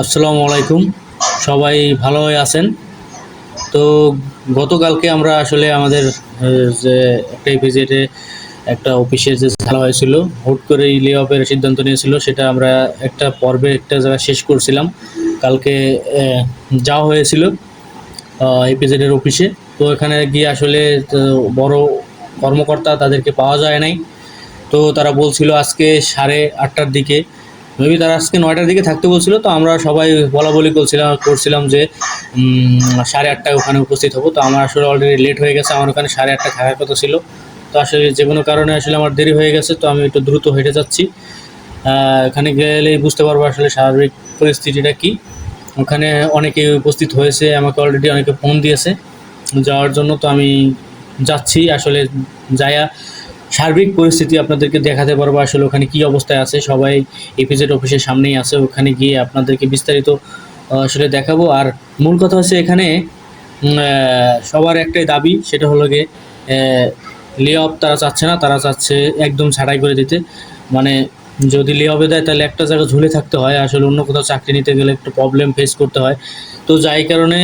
আসসালামু আলাইকুম। সবাই ভালো হয়ে আছেন? তো গতকালকে আমরা আসলে আমাদের যে একটা ভিজিটে একটা অফিসে যে ঝালা হয়েছিল, হুট করে লে অফের সিদ্ধান্ত নিয়েছিল, সেটা আমরা একটা পর্বে একটা জায়গা শেষ করছিলাম। কালকে যাওয়া হয়েছিল এপিজেডের অফিসে তো এখানে গিয়ে আসলে বড় কর্মকর্তা তাদেরকে পাওয়া যায় নাই। তো তারা বলছিল আজকে সাড়ে আটটার দিকে মেবি তারা আজকে নয়টার দিকে থাকতে বলছিল, তো আমরা সবাই বলা বলি করছিলাম করছিলাম যে সাড়ে আটটায় ওখানে উপস্থিত হব। তো আমার আসলে অলরেডি লেট হয়ে গেছে, আমার ওখানে সাড়ে আটটা থাকার কথা ছিল। তো আসলে যে কোনো কারণে আসলে আমার দেরি হয়ে গেছে, তো আমি একটু দ্রুত হেঁটে যাচ্ছি। এখানে গেলেই বুঝতে পারব আসলে স্বাভাবিক পরিস্থিতিটা কী। ওখানে অনেকে উপস্থিত হয়েছে, আমাকে অলরেডি অনেকে ফোন দিয়েছে। যাওয়ার জন্য তো আমি যাচ্ছি, আসলে যায়া সার্বিক পরিস্থিতি আপনাদেরকে দেখাতে পারব আসলে ওখানে কি অবস্থায় আছে, সবাই এপিজেড অফিসের সামনেই আছে, ওখানে গিয়ে আপনাদেরকে বিস্তারিত আসলে দেখাবো। আর মূল কথা হচ্ছে এখানে সবার একটাই দাবি, সেটা হলো গিয়ে লে অফ তারা চাচ্ছে না, তারা চাচ্ছে একদম ছাড়াই করে দিতে। মানে যদি লে অফে দেয় তাহলে একটা জায়গা ঝুলে থাকতে হয়, আসলে অন্য কোথাও চাকরি নিতে গেলে একটু প্রবলেম ফেস করতে হয়। তো যাই কারণে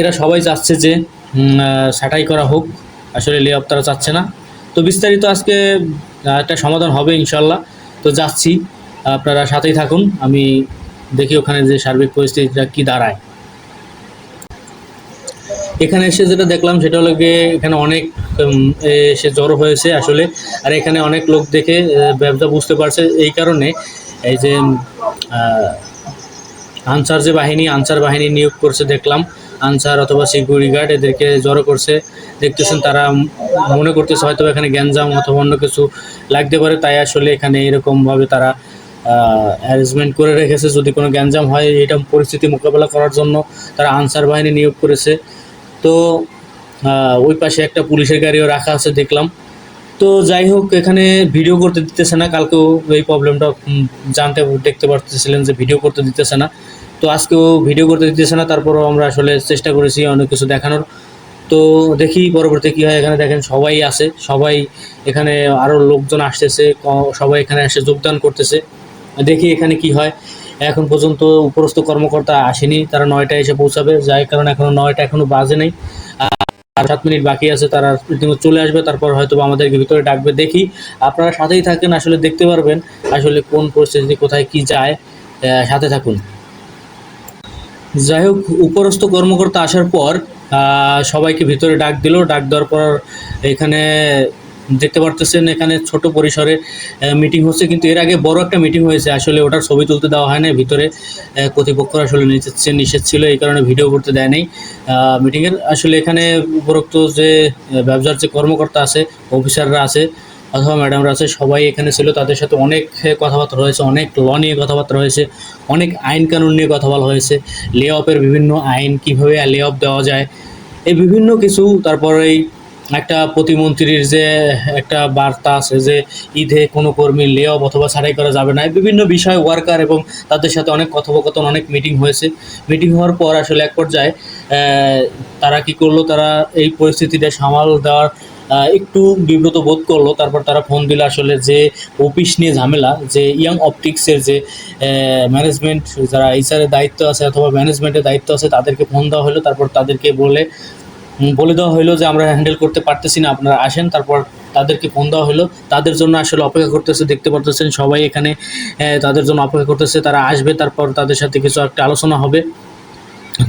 এরা সবাই চাচ্ছে যে ছাঁটাই করা হোক, আসলে লে অফ তারা চাচ্ছে না। তো বিস্তারিত আজকে একটা সমাধান হবে ইনশাল্লাহ। তো যাচ্ছি, আপনারা সাথেই থাকুন, আমি দেখি ওখানে যে সার্বিক পরিস্থিতিটা কি দাঁড়ায়। এখানে এসে যেটা দেখলাম, সেটা হলো গিয়ে এখানে অনেক এসে জড়ো হয়েছে আসলে, আর এখানে অনেক লোক দেখে ব্যবসা বুঝতে পারছে। এই কারণে এই যে আনসার যে বাহিনী, আনসার বাহিনী নিয়োগ করছে, দেখলাম। আনসার অথবা সিকিউরিটি গার্ড এদেরকে জড়ো করছে, দেখতেছেন তারা মনে করতেছে হয়তো এখানে গ্যাঞ্জাম অথবা অন্য কিছু লাগতে পারে, তাই আসলে এখানে এরকমভাবে তারা অ্যারেঞ্জমেন্ট করে রেখেছে। যদি কোনো গ্যাঞ্জাম হয়, এটা পরিস্থিতি মোকাবেলা করার জন্য তারা আনসার বাহিনী নিয়োগ করেছে। তো ওই পাশে একটা পুলিশের গাড়িও রাখা আছে, দেখলাম। তো যাই হোক, এখানে ভিডিও করতে দিতেছে না। কালকেও এই প্রবলেমটা জানতে, দেখতে পারতেছিলেন যে ভিডিও করতে দিতেছে না। তো আজকেও ভিডিও করতে দিতেছে না, তারপরও আমরা আসলে চেষ্টা করেছি অনেক কিছু দেখানোর। তো দেখি পরবর্তী কী হয় এখানে, দেখেন সবাই আছে, সবাই এখানে আরও লোকজন আসতেছে সবাই এখানে এসে যোগদান করতেছে। দেখি এখানে কি হয়। এখন পর্যন্ত উপরস্থ কর্মকর্তা আসেনি, তারা নয়টায় এসে পৌঁছাবে, যার কারণে এখনও নয়টা এখনও বাজে নেই। আর সাত মিনিট বাকি আছে, তারা রীতিমতো চলে আসবে, তারপর হয়তো আমাদেরকে ভিতরে ডাকবে। দেখি, আপনারা সাথেই থাকেন, আসলে দেখতে পারবেন আসলে কোন পরিস্থিতি, কোথায় কি যায়। সাথে থাকুন। যাই হোক উপরস্থ কর্মকর্তা আসার পর সবাইকে ভিতরে ডাক দিল। ডাক দেওয়ার পর এখানে দেখতে পারতেছেন এখানে ছোট পরিসরে মিটিং হচ্ছে। কিন্তু এর আগে বড় একটা মিটিং হয়েছে। আসলে ওটার ছবি তুলতে দেওয়া হয় না ভিতরে আহ, কর্তৃপক্ষ আসলে নিষেধ নিষেধ ছিল। এই কারণে ভিডিও করতে দেয় নাই। মিটিংয়ের আসলে এখানে উপরোক্ত যে ব্যবসার যে কর্মকর্তা আছে অফিসাররা আছে অথবা ম্যাডামরা আছে, সবাই এখানে ছিল, তাদের সাথে অনেক কথাবার্তা হয়েছে অনেক ল নিয়ে কথাবার্তা হয়েছে অনেক আইন কানুন নিয়ে কথা বলা হয়েছে লে অফের বিভিন্ন আইন, কীভাবে লে অফ দেওয়া যায়, এই বিভিন্ন কিছু, তারপরে একটা প্রতিমন্ত্রীর যে একটা বার্তা আছে যে, ঈদে কোনো কর্মী লে অফ অথবা ছাড়াই করা যাবে না বিভিন্ন বিষয় ওয়ার্কার এবং তাদের সাথে অনেক কথোপকথন, অনেক মিটিং হয়েছে। মিটিং হওয়ার পর আসলে এক পর্যায়ে তারা কি করল, তারা এই পরিস্থিতিটা সামাল দেওয়ার একটু বিব্রত বোধ করল। তারপর তারা ফোন দিল আসলে যে অফিস নিয়ে ঝামেলা, যে ইয়াং অপটিক্সের যে ম্যানেজমেন্ট যারা এইচআরের দায়িত্ব আছে অথবা ম্যানেজমেন্টের দায়িত্ব আছে, তাদেরকে ফোন দেওয়া হলো। তারপর তাদেরকে বলে বলে দেওয়া হলো যে আমরা হ্যান্ডেল করতে পারতেছি না, আপনারা আসেন। তারপর তাদেরকে ফোন দেওয়া হলো। তাদের জন্য আসলে অপেক্ষা করতেছে, দেখতে পারতেছেন সবাই এখানে তাদের জন্য অপেক্ষা করতেছে। তারা আসবে, তারপর তাদের সাথে কিছু একটা আলোচনা হবে।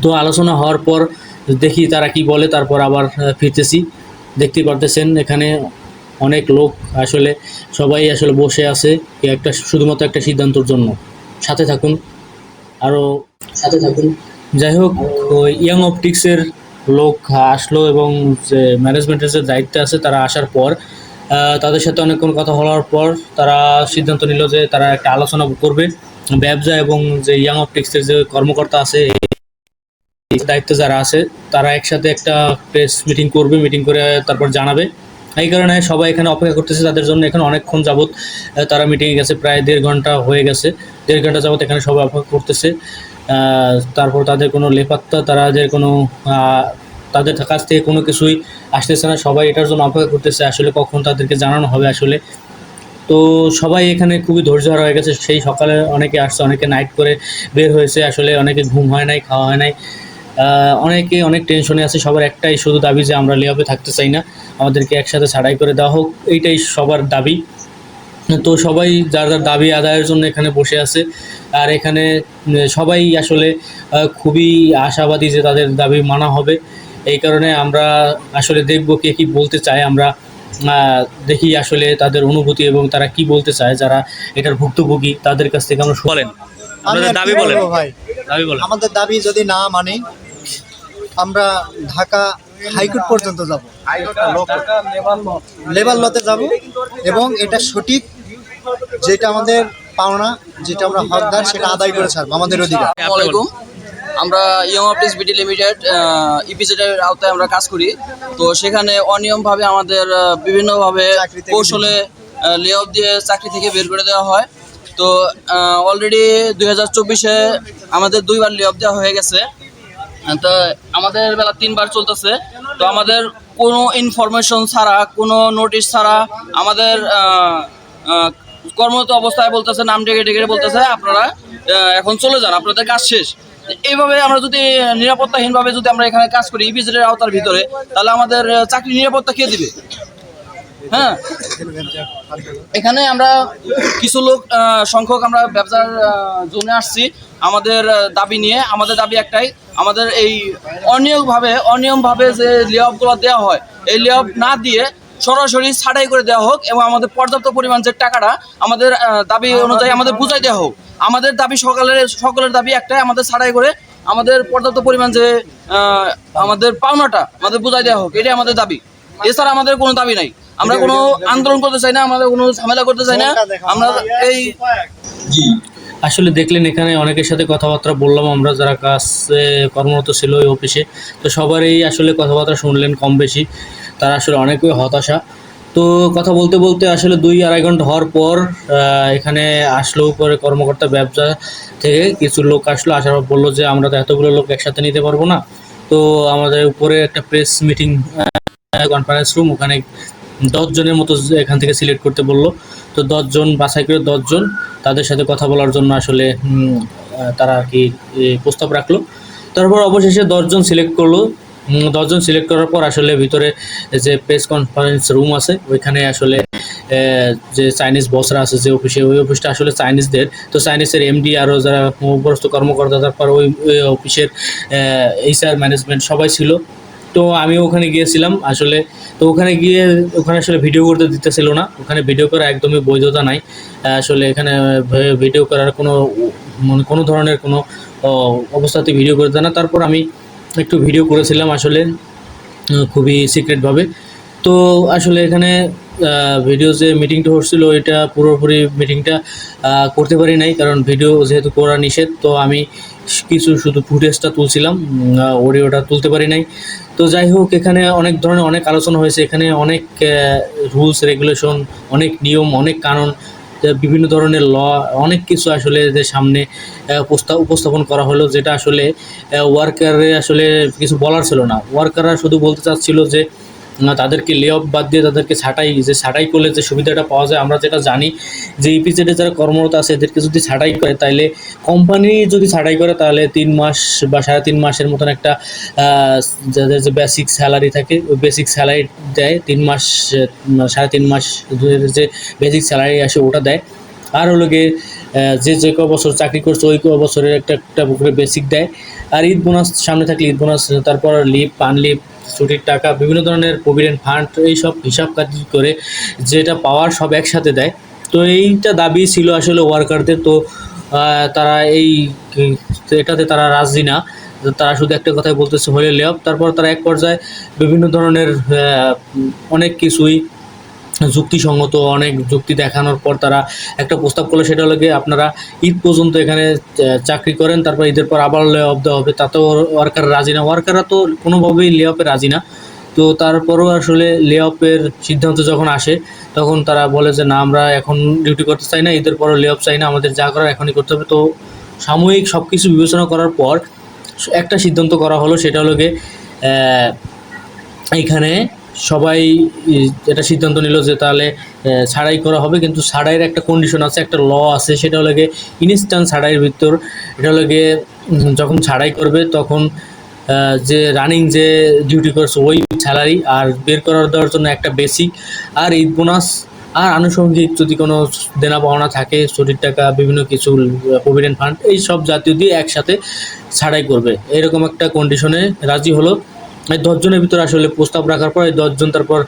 তো আলোচনা হওয়ার পর দেখি তারা কি বলে, তারপর আবার ফিরতেছি। দেখতেই পারতেছেন, এখানে অনেক লোক আসলে, সবাই আসলে বসে আছে একটা শুধুমাত্র একটা সিদ্ধান্তর জন্য। সাথে থাকুন আরও সাথে থাকুন। যাই হোক, ওই ইয়াং অপটিক্সের লোক আসলো এবং যে ম্যানেজমেন্টের যে দায়িত্ব আছে, তারা আসার পর তাদের সাথে অনেকক্ষণ কথা বলার পর, তারা সিদ্ধান্ত নিল যে তারা একটা আলোচনা করবে। ব্যবসা এবং যে ইয়াং অপটিক্সের যে কর্মকর্তা আছে দায়িত্বে যারা আছে, তারা একসাথে একটা প্রেস মিটিং করবে মিটিং করে তারপর জানাবে। এই কারণে সবাই এখানে অপেক্ষা করতেছে, তাদের জন্য এখানে অনেকক্ষণ যাবৎ তারা মিটিংয়ে গেছে, প্রায় দেড় ঘণ্টা হয়ে গেছে। দেড় ঘণ্টা যাবত এখানে সবাই অপেক্ষা করতেছে। তারপর তাদের কোনো লেপাত্তা তাদের কোনো তাদের কাছ থেকে কোনো কিছুই আসতেছে না। সবাই এটার জন্য অপেক্ষা করতেছে, আসলে কখন তাদেরকে জানানো হবে আসলে। তো সবাই এখানে খুবই ধৈর্য হয়ে গেছে। সেই সকালে অনেকে আসছে, অনেকে নাইট করে বের হয়েছে। আসলে অনেকে ঘুম হয় নাই, খাওয়া হয় নাই। অনেকে অনেক টেনশনে আছে সবার একটাই শুধু দাবি যে আমরা লেয়াপে থাকতে চাই না আমাদেরকে একসাথে ছাড়াই করে দেওয়া হোক এইটাই সবার দাবি। তো সবাই যার যার দাবি আদায়ের জন্য এখানে বসে আছে আর এখানে সবাই আসলে খুবই আশাবাদী যে তাদের দাবি মানা হবে। এই কারণে আমরা আসলে দেখব কে কী বলতে চায় আমরা দেখি আসলে তাদের অনুভূতি এবং তারা কি বলতে চায় যারা এটার ভুক্তভোগী তাদের কাছ থেকে আমরা বলেন। আমি দাবি বলেন। ভাই? দাবি বলেন। আমাদের দাবি যদি না মানে আমরা ঢাকা হাইকোর্ট পর্যন্ত যাব। লেবার লতে যাব এবং এটা সঠিক যেটা আমাদের পাওনা যেটা আমরা হকদার সেটা আদায় করে ছাড়বো আমাদের অধিকার। আমরা ইয়ং অফিস বিডি লিমিটেড ইপিজেডের আওতায় আমরা কাজ করি। তো সেখানে অনিয়মভাবে আমাদের বিভিন্নভাবে কৌশলে লে অফ দিয়ে চাকরি থেকে বের করে দেওয়া হয়। তো অলরেডি দুই হাজার চব্বিশে আমাদের দুইবার লে অফ দেওয়া হয়ে গেছে। তো আমাদের বেলা তিনবার চলতেছে। তো আমাদের কোনো ইনফরমেশন ছাড়া, কোনো নোটিশ ছাড়া আমাদের কর্মরত অবস্থায় বলতেছে, নাম ডেকে ডেকে বলতেছে, আপনারা এখন চলে যান, আপনাদের কাজ শেষ। এইভাবে আমরা যদি নিরাপত্তাহীনভাবে যদি আমরা এখানে কাজ করি ইপিজেডের আওতার ভিতরে, তাহলে আমাদের চাকরি নিরাপত্তা কে দিবে? হ্যাঁ? এখানে আমরা কিছু লোক সংখ্যক আমরা ব্যবসার জোনে আসছি। আমাদের দাবি নিয়ে, আমাদের দাবি একটাই আমাদের এই অনিয়মভাবে অনিয়মভাবে যে লেঅফগুলো দেওয়া হয় এই লেঅফ না দিয়ে সরাসরি ছাড়াই করে দেওয়া হোক এবং আমাদের পর্যাপ্ত পরিমাণ যে টাকাটা আমাদের দাবি অনুযায়ী আমাদের বুঝাই দেওয়া হোক আমাদের দাবি সকালের সকলের দাবি একটাই আমাদের ছাড়াই করে আমাদের পর্যাপ্ত পরিমাণ যে আমাদের পাওনাটা আমাদের বুঝাই দেওয়া হোক এটাই আমাদের দাবি। এছাড়া আমাদের কোনো দাবি নাই। আমরা কোনো আন্দোলন করতে চাই না আমাদের কোনো ঝামেলা করতে চাই না। আমরা এই আসলে দেখলেন এখানে অনেকের সাথে কথাবার্তা বললাম, আমরা যারা কাজে কর্মরত ছিল ওই অফিসে তো সবারই আসলে কথাবার্তা শুনলেন কম বেশি। তারা আসলে অনেকই হতাশা। তো কথা বলতে বলতে আসলে দুই আড়াই ঘণ্টা হওয়ার পর এখানে আসলো পরে কর্মকর্তা ব্যবসা থেকে। কিছু লোক আসলো, আসার পর বলল যে, আমরা তো এতগুলো লোক একসাথে নিতে পারব না। তো আমাদের উপরে একটা প্রেস মিটিং কনফারেন্স রুম ওখানে দশ জনের মতো এখান থেকে সিলেক্ট করতে বলল। তো দশজন বাছাই করে দশজন তাদের সাথে কথা বলার জন্য আসলে তারা আর কি প্রস্তাব রাখল। তারপর অবশেষে দশজন সিলেক্ট করল। দশজন সিলেক্ট করার পর আসলে ভিতরে যে প্রেস কনফারেন্স রুম আছে, ওইখানে আসলে যে চাইনিজ বসরা আছে, যে অফিসে ওই অফিসটা আসলে চাইনিজদের তো চাইনিজের এমডি আরও যারা উপরস্থ কর্মকর্তা তারপর ওই অফিসের এইচআর ম্যানেজমেন্ট সবাই ছিল। তো আমি ওখানে গিয়েছিলাম। আসলে তো ওখানে গিয়ে, ওখানে আসলে ভিডিও করতে দিতেছিল না। ওখানে ভিডিও করা একদমই বৈধতা নাই। আসলে এখানে ভিডিও করার কোনো মানে কোনো ধরনের কোনো অবস্থাতে ভিডিও করতে না। তারপর আমি একটু ভিডিও করেছিলাম আসলে খুবই সিক্রেটভাবে তো আসলে এখানে ভিডিও যে মিটিংটা হচ্ছিল, এটা পুরোপুরি মিটিংটা করতে পারি নাই। কারণ ভিডিও যেহেতু করা নিষেধ, তো আমি কিছু শুধু ফুটেজটা তুলছিলাম। অডিওটা তুলতে পারি নাই। তো যাই হোক, এখানে অনেক ধরনের অনেক আলোচনা হয়েছে। এখানে অনেক রুলস রেগুলেশন অনেক নিয়ম, অনেক কানুন বিভিন্ন ধরনের ল অনেক কিছু আসলে এদের সামনে প্রস্তাব উপস্থা- উপস্থাপন করা হলো, যেটা আসলে ওয়ার্কারে আসলে কিছু বলার ছিল না। ওয়ার্কাররা শুধু বলতে চাচ্ছিল যে না, তাদেরকে লে অফ বাদ দিয়ে তাদেরকে ছাঁটাই, যে ছাঁটাই করলে যে সুবিধাটা পাওয়া যায়, আমরা যেটা জানি যে ইপিজেডে যারা কর্মরত আছে, এদেরকে যদি ছাঁটাই করে তাহলে কোম্পানি যদি ছাঁটাই করে, তাহলে তিন মাস বা সাড়ে তিন মাসের মতন একটা যাদের যে বেসিক স্যালারি থাকে, ওই বেসিক স্যালারি দেয়, তিন মাস সাড়ে তিন মাস যে বেসিক স্যালারি আসে, ওটা দেয়। আর হলো গিয়ে যে যে ক বছর চাকরি করছে, ওই ক বছরের একটা একটা করে বেসিক দেয়। আর ঈদ বোনাস সামনে থাকলে ঈদ বোনাস তারপর লিভ পান লিভ ছুটির টাকা, বিভিন্ন ধরনের প্রভিডেন্ট ফান্ড এই সব হিসাব কাজ করে যেটা পাওয়ার সব একসাথে দেয়। তো এইটা দাবি ছিল আসলে ওয়ার্কারদের তো তারা এই এটাতে তারা রাজি না। তারা শুধু একটা কথাই বলতেছে, হলে লেপ তারপর তারা এক পর্যায়ে বিভিন্ন ধরনের অনেক কিছুই যুক্তিসঙ্গত অনেক যুক্তি দেখানোর পর তারা একটা প্রস্তাব করল, সেটা হলো আপনারা ঈদ পর্যন্ত এখানে চাকরি করেন, তারপর ঈদের পর আবার লে অফ দেওয়া হবে, তাতেও ওয়ার্কার রাজি না। ওয়ার্কাররা তো কোনোভাবেই লে অফে রাজি না। তো তারপরও আসলে লে অফের সিদ্ধান্ত যখন আসে, তখন তারা বলে যে, না, আমরা এখন ডিউটি করতে চাই না, ঈদের পরও লে অফ চাই না, আমাদের যা করার এখনই করতে হবে। তো সাময়িক সব কিছু বিবেচনা করার পর একটা সিদ্ধান্ত করা হলো, সেটা হলো গিয়ে এইখানে সবাই এটা সিদ্ধান্ত নিল যে তাহলে ছাড়াই করা হবে, কিন্তু ছাড়াইয়ের একটা কন্ডিশন আছে, একটা ল আছে, সেটা হলো গিয়ে ইনস্ট্যান্ট ছাড়াইয়ের ভিতর। এটা হলো যখন ছাড়াই করবে তখন যে রানিং যে ডিউটি করছে, ওই স্যালারি আর বের করার দেওয়ার জন্য একটা বেসিক আর ঈদ বোনাস আর আনুষঙ্গিক যদি কোনো দেনা পাওনা থাকে, ছুটির টাকা, বিভিন্ন কিছু প্রভিডেন্ট ফান্ড এই সব জাতীয় দিয়ে একসাথে ছাড়াই করবে। এরকম একটা কন্ডিশনে রাজি হলো। এই দশজনের ভিতরে আসলে প্রস্তাব রাখার পর এই দশজন তারপর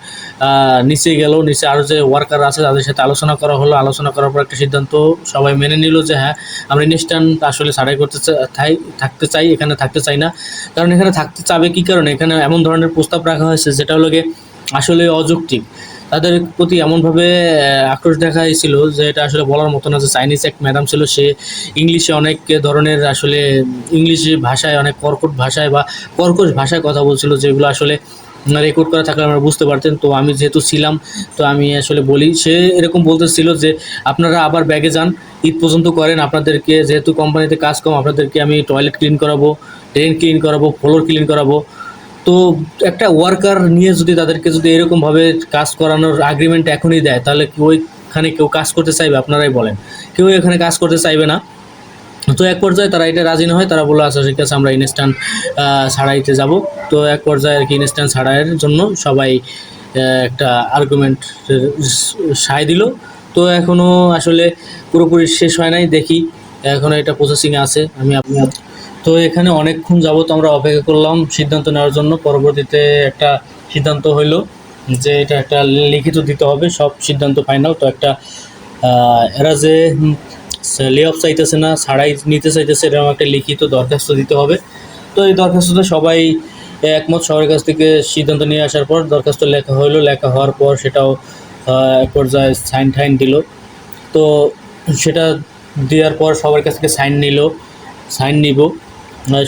নিচে গেল। নিচে আরও যে ওয়ার্কার আছে তাদের সাথে আলোচনা করা হলো। আলোচনা করার পর একটা সিদ্ধান্ত সবাই মেনে নিল যে হ্যাঁ আমরা ইনস্ট্যান্ট আসলে সারাই করতে চাই থাকতে চাই, এখানে থাকতে চাই না। কারণ এখানে থাকতে চাবে কী কারণে? এখানে এমন ধরনের প্রস্তাব রাখা হয়েছে যেটা হলো গিয়ে আসলে অযৌক্তিক। তাদের প্রতি এমনভাবে আক্রোশ দেখা যে এটা আসলে বলার মতো না, যে চাইনিজ এক ম্যাডাম ছিল, সে ইংলিশে অনেক ধরনের আসলে ইংলিশ ভাষায়, অনেক কর্কট ভাষায় বা কর্কশ ভাষায় কথা বলছিল, যেগুলো আসলে রেকর্ড করা থাকলে আমরা বুঝতে পারতেন। তো আমি যেহেতু ছিলাম, তো আমি আসলে বলি, সে এরকম বলতেছিল যে, আপনারা আবার ব্যাগে যান, ঈদ পর্যন্ত করেন, আপনাদেরকে যেহেতু কোম্পানিতে কাজ কম, আপনাদেরকে আমি টয়লেট ক্লিন করাবো ড্রেন ক্লিন করাবো ফ্লোর ক্লিন করাবো। তো একটা ওয়ার্কার নিয়ে যদি তাদেরকে যদি এরকমভাবে কাজ করানোর আগ্রিমেন্ট এখনই দেয়, তাহলে ওইখানে কেউ কাজ করতে চাইবে? আপনারাই বলেন। কেউ এখানে কাজ করতে চাইবে না। তো এক পর্যায়ে তারা এটা রাজি না হয়, তারা বলল আচ্ছা ঠিক আছে, আমরা ইনস্ট্যান্ট ছাড়াইতে যাব। তো এক পর্যায়ে আর কি ইনস্ট্যান্ট ছাড়াইয়ের জন্য সবাই একটা আর্গুমেন্ট সায় দিল। তো এখনও আসলে পুরোপুরি শেষ হয় নাই, দেখি। এখনও এটা প্রসেসিংয়ে আছে। আমি আপনার তো এখানে অনেকক্ষণ যাবত আমরা অপেক্ষা করলাম সিদ্ধান্ত নেওয়ার জন্য। পরবর্তীতে একটা সিদ্ধান্ত হইল যে এটা একটা লিখিত দিতে হবে, সব সিদ্ধান্ত ফাইনাল। তো একটা এরা যে লে অফ চাইতেছে না, ছাড়াই নিতে চাইতেছে, এরকম একটা লিখিত দরখাস্ত দিতে হবে। তো এই দরখাস্তটা সবাই একমত, সবার কাছ থেকে সিদ্ধান্ত নিয়ে আসার পর দরখাস্ত লেখা হলো লেখা হওয়ার পর সেটাও এক পর্যায়ে সাইন টাইন দিল। তো সেটা দেওয়ার পর সবার কাছ থেকে সাইন নিল, সাইন নিব।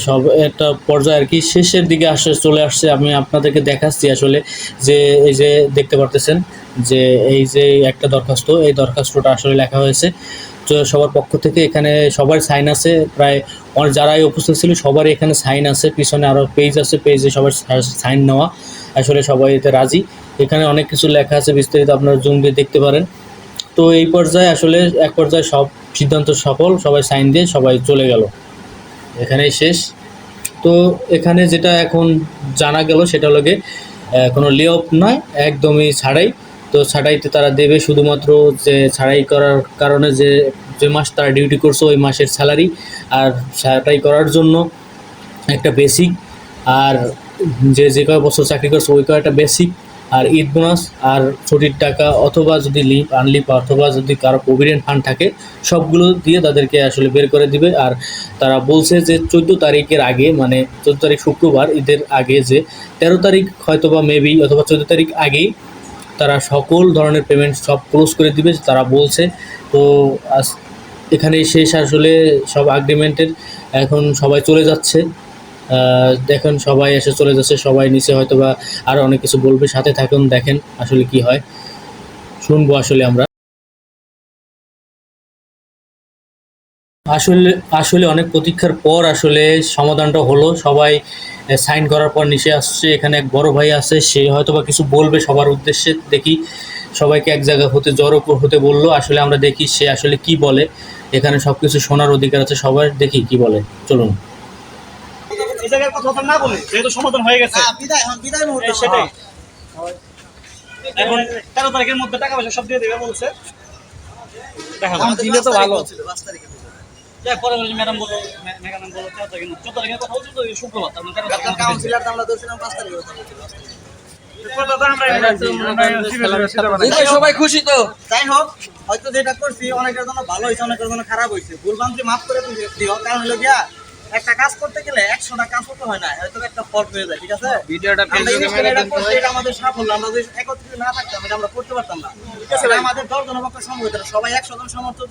সব একটা পর্যায়ে আর কি শেষের দিকে আসে, চলে আসছে। আমি আপনাদেরকে দেখাচ্ছি আসলে যে, এই যে দেখতে পারতেছেন যে, এই যে একটা দরখাস্ত, এই দরখাস্তটা আসলে লেখা হয়েছে। তো সবার পক্ষ থেকে এখানে সবার সাইন আছে, প্রায় অনেক যারাই উপস্থিত ছিল সবারই এখানে সাইন আছে, পিছনে আরও পেজ আছে, পেজে সবার সাইন নেওয়া। আসলে সবাই এতে রাজি। এখানে অনেক কিছু লেখা আছে, বিস্তারিত আপনারা জুম দিয়ে দেখতে পারেন। তো এই পর্যায়ে আসলে এক পর্যায়ে সব সিদ্ধান্ত সফল, সবাই সাইন দিয়ে সবাই চলে গেল। এখানেই শেষ। তো এখানে যেটা এখন জানা গেল সেটা হলো গিয়ে, কোনো লে অফ নয় একদমই ছাড়াই। তো ছাড়াইতে তারা দেবে শুধুমাত্র যে ছাড়াই করার কারণে যে যে মাস তারা ডিউটি করছে ওই মাসের স্যালারি আর ছাড়াই করার জন্য একটা বেসিক আর যে যে কয় বছর চাকরি করছে ওই কয়টা বেসিক আর ঈদ বোনাস আর ছুটির টাকা অথবা যদি লিপ আনলিপ অথবা যদি কারও প্রভিডেন্ট ফান্ড থাকে, সবগুলো দিয়ে তাদেরকে আসলে বের করে দিবে। আর তারা বলছে যে চোদ্দ তারিখের আগে মানে চোদ্দ তারিখ শুক্রবার, ঈদের আগে যে তেরো তারিখ হয়তো বা মেবি অথবা চোদ্দ তারিখ আগেই তারা সকল ধরনের পেমেন্ট সব ক্লোজ করে দিবে। তারা বলছে, তো আজ এখানেই শেষ আসলে সব আগ্রিমেন্টের এখন সবাই চলে যাচ্ছে। দেখেন সবাই এসে চলে যাচ্ছে, সবাই নিচে হয়তো বা আরও অনেক কিছু বলবে, সাথে থাকুন, দেখেন আসলে কি হয়। শুনব আসলে আমরা। আসলে আসলে অনেক প্রতীক্ষার পর আসলে সমাধানটা হলো। সবাই সাইন করার পর নিচে আসছে, এখানে এক বড় ভাই আছে, সে হয়তো বা কিছু বলবে সবার উদ্দেশ্যে, দেখি সবাইকে এক জায়গা হতে, জড়ো হতে বলল, আসলে আমরা দেখি সে আসলে কি বলে। এখানে সব কিছু শোনার অধিকার আছে সবার, দেখি কি বলে, চলুন। কথা না বলে যেহেতু সমাধান হয়ে গেছে। বিদায় বিদায় এই সেটাই। এখন তেরো তারিখের মধ্যে টাকা পয়সা সব দিয়ে দেবে বলছে। দেখা দিলে তো ভালো। পরে ম্যাডাম বলো ম্যাডাম বলো তেরো তারিখের চোদ্দ তারিখের কথা বলছি শুক্রবার তার মানে মধ্যে। এই ভাই, সবাই খুশি তো। যাই হোক হয়তো যেটা করছি অনেকের জন্য ভালো হয়েছে অনেকের জন্য খারাপ হয়েছে। ভুল মাফ করে তুমি কারণ হলো গিয়া একটা কাজ করতে গেলে একশোটা কাজ করতে হয় না হয়তো একটা ফল্ট হয়ে যায় ঠিক আছে? ভিডিওটা এটা আমাদের সাফল্য আমরা যদি একত্রিত না থাকতাম এটা আমরা করতে পারতাম না। ঠিক আছে আমাদের দশ জনের পক্ষে সম্ভব হতো সবাই একশো জন সমর্থন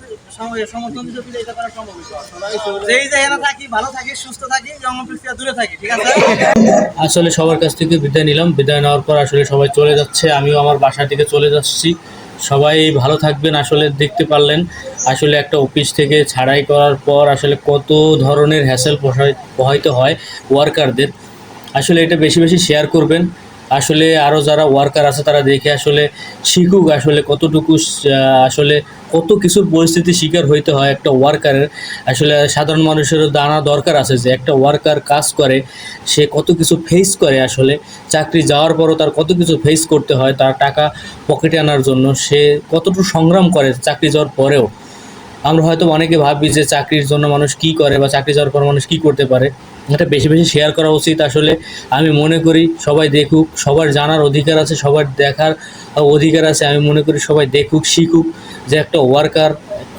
সমর্থন দিতে দিলে এটা করা সম্ভব হতো যেই যে থাকি ভালো থাকি সুস্থ থাকি জঙ্গল দূরে থাকি ঠিক আছে? আসলে সবার কাছ থেকে বিদায় নিলাম। বিদায় নেওয়ার পর আসলে সবাই চলে যাচ্ছে আমিও আমার বাসা থেকে চলে যাচ্ছি। সবাই ভালো থাকবেন, আসলে দেখতে পারলেন। আসলে একটা অফিস থেকে ছাড়াই করার পর আসলে কত ধরনের হ্যাসেল প্রভাবিত হয় ওয়ার্কারদের আসলে এটা বেশি বেশি শেয়ার করবেন। আসলে আরও যারা ওয়ার্কার আছে, তারা দেখে আসলে শিখুক আসলে কতটুকু আসলে কত কিছুর পরিস্থিতি শিকার হইতে হয় একটা ওয়ার্কারের আসলে সাধারণ মানুষেরও জানা দরকার আছে যে একটা ওয়ার্কার কাজ করে, সে কত কিছু ফেস করে আসলে। চাকরি যাওয়ার পরও তার কত কিছু ফেস করতে হয় তার টাকা পকেটে আনার জন্য। সে কতটুকু সংগ্রাম করে চাকরি যাওয়ার পরেও। আমরা হয়তো অনেকে ভাবি যে চাকরির জন্য মানুষ কি করে বা চাকরি যাওয়ার পর মানুষ কি করতে পারে। এটা বেশি বেশি শেয়ার করা উচিত। আসলে আমি মনে করি সবাই দেখুক, সবার জানার অধিকার আছে, সবার দেখার অধিকার আছে। আমি মনে করি সবাই দেখুক, শিখুক যে একটা ওয়ার্কার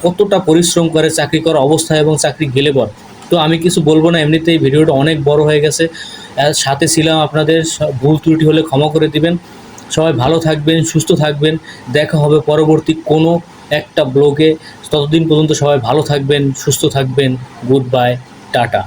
কতটা পরিশ্রম করে চাকরি করা অবস্থা এবং চাকরি গেলে পর। তো আমি কিছু বলব না, এমনিতেই ভিডিওটা অনেক বড় হয়ে গেছে। সাথে ছিলাম আপনাদের, ভুল ত্রুটি হলে ক্ষমা করে দিবেন। সবাই ভালো থাকবেন, সুস্থ থাকবেন। দেখা হবে পরবর্তী কোনো একটা ব্লগে। ততদিন পর্যন্ত সবাই ভালো থাকবেন, সুস্থ থাকবেন। Good bye tata.